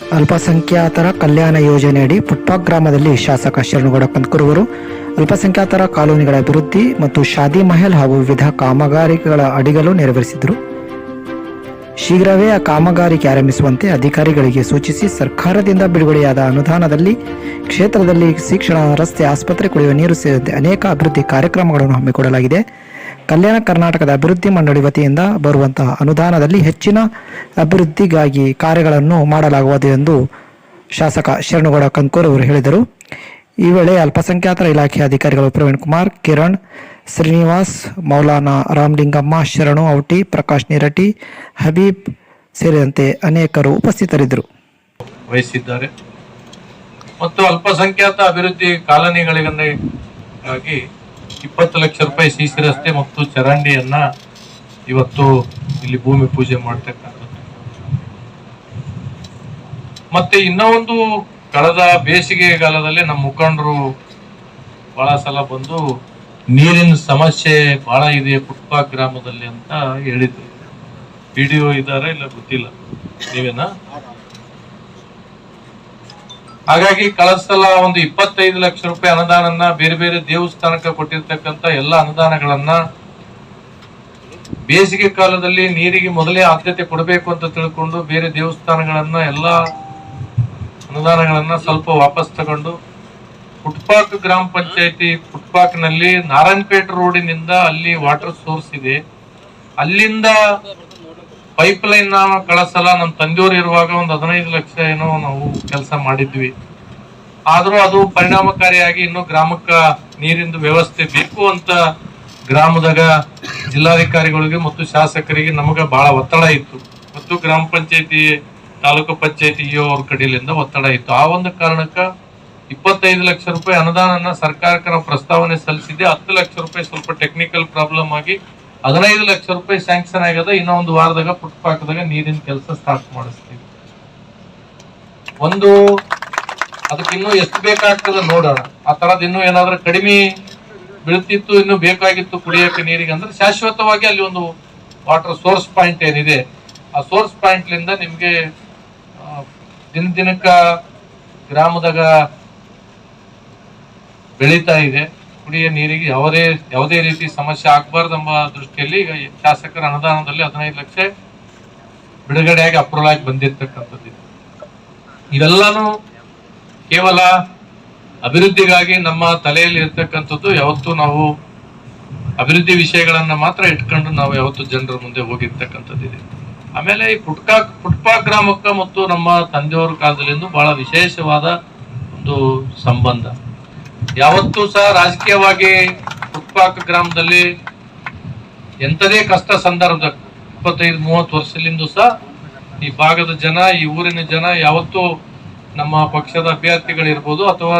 ಅಲ್ಪಸಂಖ್ಯಾತರ ಕಲ್ಯಾಣ ಯೋಜನೆಯಡಿ ಪುಟ್ಪಾಕ್ ಗ್ರಾಮದಲ್ಲಿ ಶಾಸಕ ಶರಣಗೌಡ ಕಂದಕುರುವರು. ಅಲ್ಪಸಂಖ್ಯಾತರ ಕಾಲೋನಿಗಳ ಅಭಿವೃದ್ಧಿ ಮತ್ತು ಶಾದಿ ಮಹಲ್ ಹಾಗೂ ವಿವಿಧ ಕಾಮಗಾರಿಗಳ ಅಡಿಗಲು ನೆರವೇರಿಸಿದರು. ಶೀಘ್ರವೇ ಆ ಕಾಮಗಾರಿಕೆ ಆರಂಭಿಸುವಂತೆ ಅಧಿಕಾರಿಗಳಿಗೆ ಸೂಚಿಸಿ ಸರ್ಕಾರದಿಂದ ಬಿಡುಗಡೆಯಾದ ಅನುದಾನದಲ್ಲಿ ಕ್ಷೇತ್ರದಲ್ಲಿ ಶಿಕ್ಷಣ, ರಸ್ತೆ, ಆಸ್ಪತ್ರೆ ಕುಡಿಯುವ ನೀರು ಸೇರಿದಂತೆ ಅನೇಕ ಅಭಿವೃದ್ಧಿ ಕಾರ್ಯಕ್ರಮಗಳನ್ನು ಹಮ್ಮಿಕೊಳ್ಳಲಾಗಿದೆ. ಕಲ್ಯಾಣ ಕರ್ನಾಟಕದ ಅಭಿವೃದ್ಧಿ ಮಂಡಳಿ ವತಿಯಿಂದ ಬರುವಂತಹ ಅನುದಾನದಲ್ಲಿ ಹೆಚ್ಚಿನ ಅಭಿವೃದ್ಧಿಗಾಗಿ ಕಾರ್ಯಗಳನ್ನು ಮಾಡಲಾಗುವುದು ಎಂದು ಶಾಸಕ ಶರಣಗೌಡ ಕಂಕೂರ್ ಅವರು ಹೇಳಿದರು. ಈ ವೇಳೆ ಅಲ್ಪಸಂಖ್ಯಾತರ ಇಲಾಖೆ ಅಧಿಕಾರಿಗಳು ಪ್ರವೀಣ್ ಕುಮಾರ್, ಕಿರಣ್ ಶ್ರೀನಿವಾಸ್, ಮೌಲಾನಾ ರಾಮಲಿಂಗಮ್ಮ, ಶರಣು ಔಟಿ, ಪ್ರಕಾಶ್ ನಿರಟಿ ಹಬೀಬ್ ಸೇರಿದಂತೆ ಅನೇಕರು ಉಪಸ್ಥಿತರಿದ್ದರು. ಮತ್ತು ಅಲ್ಪಸಂಖ್ಯಾತ ಅಭಿವೃದ್ಧಿ ಕಾಲನಿಗಳಿಗಾಗಿ ಇಪ್ಪತ್ತು ಲಕ್ಷ ರೂಪಾಯಿ ಸಿಸಿ ರಸ್ತೆ ಮತ್ತು ಚರಂಡಿಯನ್ನ ಇವತ್ತು ಇಲ್ಲಿ ಭೂಮಿ ಪೂಜೆ ಮಾಡ್ತಕ್ಕಂಥದ್ದು. ಮತ್ತೆ ಇನ್ನೊಂದು ಒಂದು ಕಳೆದ ಬೇಸಿಗೆಗಾಲದಲ್ಲಿ ನಮ್ಮ ಮುಖಂಡರು ಬಹಳ ಸಲ ಬಂದು ನೀರಿನ ಸಮಸ್ಯೆ ಬಹಳ ಇದೆ ಪುಟ್ಪಾ ಗ್ರಾಮದಲ್ಲಿ ಅಂತ ಹೇಳಿದ್ರು. ವಿಡಿಯೋ ಇದಾರೆ ಇಲ್ಲ ಗೊತ್ತಿಲ್ಲ. ನೀವೇನಾ? ಹಾಗಾಗಿ ಕಳೆದ ಸಲ ಒಂದು ಇಪ್ಪತ್ತೈದು ಲಕ್ಷ ರೂಪಾಯಿ ಅನುದಾನನ ಬೇರೆ ಬೇರೆ ದೇವಸ್ಥಾನಕ್ಕೆ ಕೊಟ್ಟಿರ್ತಕ್ಕಂಥ ಎಲ್ಲ ಅನುದಾನಗಳನ್ನ ಬೇಸಿಗೆ ಕಾಲದಲ್ಲಿ ನೀರಿಗೆ ಮೊದಲೇ ಆದ್ಯತೆ ಕೊಡಬೇಕು ಅಂತ ತಿಳ್ಕೊಂಡು ಬೇರೆ ದೇವಸ್ಥಾನಗಳನ್ನ ಎಲ್ಲ ಅನುದಾನಗಳನ್ನ ಸ್ವಲ್ಪ ವಾಪಸ್ ತಗೊಂಡು ಫುಟ್ಪಾಕ್ ಗ್ರಾಮ ಪಂಚಾಯತಿ ಫುಟ್ಪಾಕ್ನಲ್ಲಿ ನಾರಾಯಣಪೇಟೆ ರೋಡಿನಿಂದ ಅಲ್ಲಿ ವಾಟರ್ ಸೋರ್ಸ್ ಇದೆ. ಅಲ್ಲಿಂದ ಪೈಪ್ ಲೈನ್ನ ಕಳಸಲ ನಮ್ಮ ತಂದೆಯವರು ಇರುವಾಗ ಒಂದು ಹದಿನೈದು ಲಕ್ಷ ಏನೋ ನಾವು ಕೆಲಸ ಮಾಡಿದ್ವಿ. ಆದ್ರೂ ಅದು ಪರಿಣಾಮಕಾರಿಯಾಗಿ ಇನ್ನು ಗ್ರಾಮಕ್ಕೆ ನೀರಿಂದು ವ್ಯವಸ್ಥೆ ಬೇಕು ಅಂತ ಗ್ರಾಮದಾಗ ಜಿಲ್ಲಾಧಿಕಾರಿಗಳಿಗೆ ಮತ್ತು ಶಾಸಕರಿಗೆ ನಮಗೆ ಬಹಳ ಒತ್ತಡ ಇತ್ತು. ಮತ್ತು ಗ್ರಾಮ ಪಂಚಾಯತಿ, ತಾಲೂಕು ಪಂಚಾಯತಿ ಅವ್ರ ಕಡೆಯಿಂದ ಒತ್ತಡ ಇತ್ತು. ಆ ಒಂದು ಕಾರಣಕ್ಕೆ ಇಪ್ಪತ್ತೈದು ಲಕ್ಷ ರೂಪಾಯಿ ಅನುದಾನನ ಸರ್ಕಾರಕ್ಕೆ ನಾವು ಪ್ರಸ್ತಾವನೆ ಸಲ್ಲಿಸಿದ್ದೆ. ಹತ್ತು ಲಕ್ಷ ರೂಪಾಯಿ ಸ್ವಲ್ಪ ಟೆಕ್ನಿಕಲ್ ಪ್ರಾಬ್ಲಮ್ ಆಗಿ ಹದಿನೈದು ಲಕ್ಷ ರೂಪಾಯಿ ಸ್ಯಾಂಕ್ಷನ್ ಆಗ್ಯದ ಇನ್ನೊಂದು ವಾರದಾಗ ಪುಟ್ಪಾಕದಾಗ ನೀರಿನ ಕೆಲಸ ಸ್ಟಾರ್ಟ್ ಮಾಡಿಸ್ತೀವಿ. ಒಂದು, ಅದಕ್ಕೆ ಇನ್ನೂ ಎಷ್ಟು ಬೇಕಾಗ್ತದೆ ನೋಡೋಣ. ಆ ತರದ್ ಇನ್ನೂ ಏನಾದ್ರೂ ಕಡಿಮೆ ಬೀಳ್ತಿತ್ತು, ಇನ್ನು ಬೇಕಾಗಿತ್ತು ಕುಡಿಯೋಕೆ ನೀರಿಗೆ ಅಂದ್ರೆ ಶಾಶ್ವತವಾಗಿ ಅಲ್ಲಿ ಒಂದು ವಾಟರ್ ಸೋರ್ಸ್ ಪಾಯಿಂಟ್ ಏನಿದೆ. ಆ ಸೋರ್ಸ್ ಪಾಯಿಂಟ್ ಲಿಂದ ನಿಮ್ಗೆ ದಿನ ದಿನಕ್ಕ ಗ್ರಾಮದಾಗ ಬೆಳೀತಾ ಇದೆ. ಕುಡಿಯ ನೀರಿಗೆ ಯಾವುದೇ ಯಾವುದೇ ರೀತಿ ಸಮಸ್ಯೆ ಆಗ್ಬಾರ್ದು ಎಂಬ ದೃಷ್ಟಿಯಲ್ಲಿ ಈಗ ಶಾಸಕರ ಅನುದಾನದಲ್ಲಿ ಹದಿನೈದು ಲಕ್ಷ ಬಿಡುಗಡೆಯಾಗಿ ಅಪ್ರೂವಲ್ ಆಗಿ ಬಂದಿರ್ತಕ್ಕಂಥದ್ದು. ಇವೆಲ್ಲಾನು ಕೇವಲ ಅಭಿವೃದ್ಧಿಗಾಗಿ ನಮ್ಮ ತಲೆಯಲ್ಲಿ ಇರ್ತಕ್ಕಂಥದ್ದು ಯಾವತ್ತೂ ನಾವು ಅಭಿವೃದ್ಧಿ ವಿಷಯಗಳನ್ನ ಮಾತ್ರ ಇಟ್ಕೊಂಡು ನಾವು ಯಾವತ್ತು ಜನರ ಮುಂದೆ ಹೋಗಿರ್ತಕ್ಕಂಥದ್ದಿದೆ ಆಮೇಲೆ ಈ ಪುಟ್ಕಾ, ಪುಟ್ಪಾ ಗ್ರಾಮಕ್ಕ ಮತ್ತು ನಮ್ಮ ತಂದೆಯವರ ಕಾಲದಲ್ಲಿಂದು ಬಹಳ ವಿಶೇಷವಾದ ಒಂದು ಸಂಬಂಧ ಯಾವತ್ತೂ ಸಹ ರಾಜಕೀಯವಾಗಿ ಉತ್ಪಾಕ ಗ್ರಾಮದಲ್ಲಿ ಎಂಥದೇ ಕಷ್ಟ ಸಂದರ್ಭದ ಇಪ್ಪತ್ತೈದು, ಮೂವತ್ತು ವರ್ಷದಿಂದ ಸಹ ಈ ಭಾಗದ ಜನ, ಈ ಊರಿನ ಜನ ಯಾವತ್ತೂ ನಮ್ಮ ಪಕ್ಷದ ಅಭ್ಯರ್ಥಿಗಳಿರ್ಬೋದು ಅಥವಾ